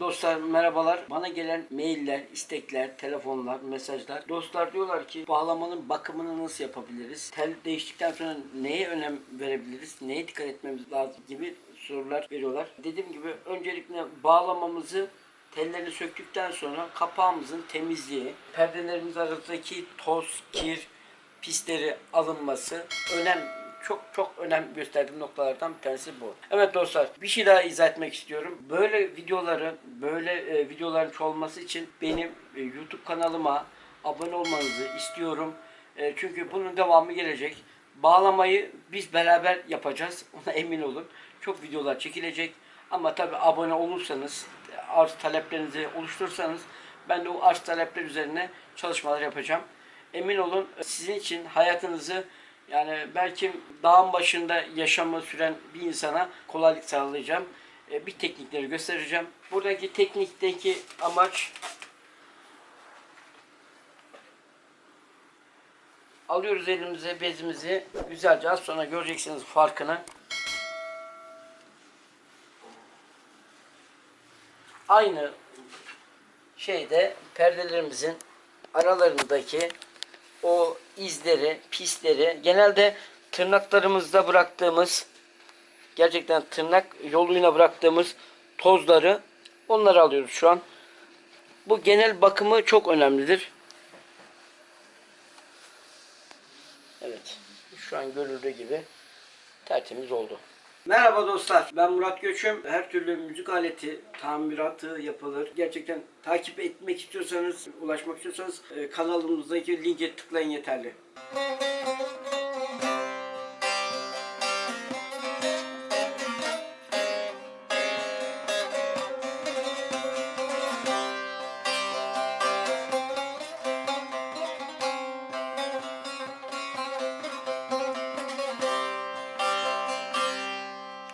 Dostlar merhabalar. Bana gelen mailler, istekler, telefonlar, mesajlar. Dostlar diyorlar ki bağlamanın bakımını nasıl yapabiliriz? Tel değiştikten sonra neye önem verebiliriz? Neye dikkat etmemiz lazım gibi sorular veriyorlar. Dediğim gibi öncelikle bağlamamızı tellerini söktükten sonra kapağımızın temizliği, perdelerimiz arasındaki toz, kir, pisleri alınması önem çok çok önem gösterdiğim noktalardan bir tanesi bu. Evet dostlar bir şey daha izah etmek istiyorum. Böyle videoların böyle e, videoların çoğalması için benim e, YouTube kanalıma abone olmanızı istiyorum. E, çünkü bunun devamı gelecek. Bağlamayı biz beraber yapacağız. Ona emin olun. Çok videolar çekilecek. Ama tabi abone olursanız, arz taleplerinizi oluşturursanız ben de o arz talepler üzerine çalışmalar yapacağım. Emin olun sizin için hayatınızı yani belki dağın başında yaşamı süren bir insana kolaylık sağlayacağım. E, Bir teknikleri göstereceğim. Buradaki teknikteki amaç alıyoruz elimize bezimizi güzelce az sonra göreceksiniz farkını. Aynı şeyde perdelerimizin aralarındaki o izleri, pisleri genelde tırnaklarımızda bıraktığımız gerçekten tırnak yoluyla bıraktığımız tozları onları alıyoruz şu an. Bu genel bakımı çok önemlidir. Evet. Şu an görüldüğü gibi tertemiz oldu. Merhaba dostlar. Ben Murat Göçüm. Her türlü müzik aleti tamiratı yapılır. Gerçekten takip etmek istiyorsanız, ulaşmak istiyorsanız e, kanalımızdaki linke tıklayın yeterli.